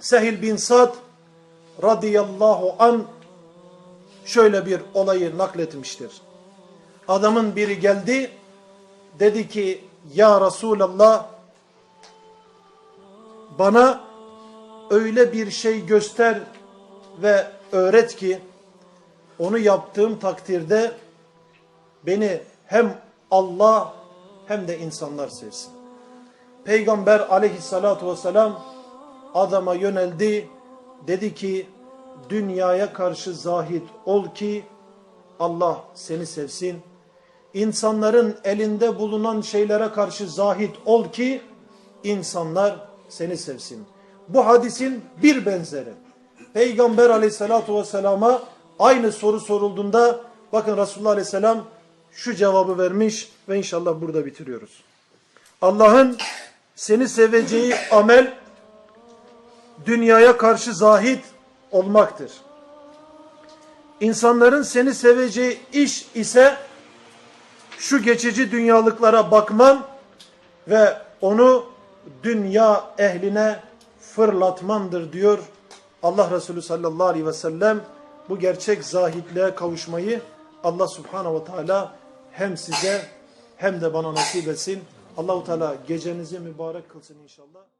Sehil bin Sad radıyallahu an şöyle bir olayı nakletmiştir. Adamın biri geldi dedi ki ya Resulallah bana öyle bir şey göster ve öğret ki onu yaptığım takdirde beni hem Allah hem de insanlar sevsin. Peygamber aleyhissalatu vesselam adama yöneldi. Dedi ki dünyaya karşı zahid ol ki Allah seni sevsin. İnsanların elinde bulunan şeylere karşı zahid ol ki insanlar seni sevsin. Bu hadisin bir benzeri. Peygamber aleyhissalatu vesselama aynı soru sorulduğunda bakın Resulullah aleyhisselam şu cevabı vermiş ve inşallah burada bitiriyoruz. Allah'ın seni seveceği amel dünyaya karşı zahid olmaktır. İnsanların seni seveceği iş ise şu geçici dünyalıklara bakman ve onu dünya ehline fırlatmandır diyor Allah Resulü sallallahu aleyhi ve sellem. Bu gerçek zahidliğe kavuşmayı Allah subhanahu ve teala hem size hem de bana nasip etsin. Allahu Teala gecenizi mübarek kılsın inşallah.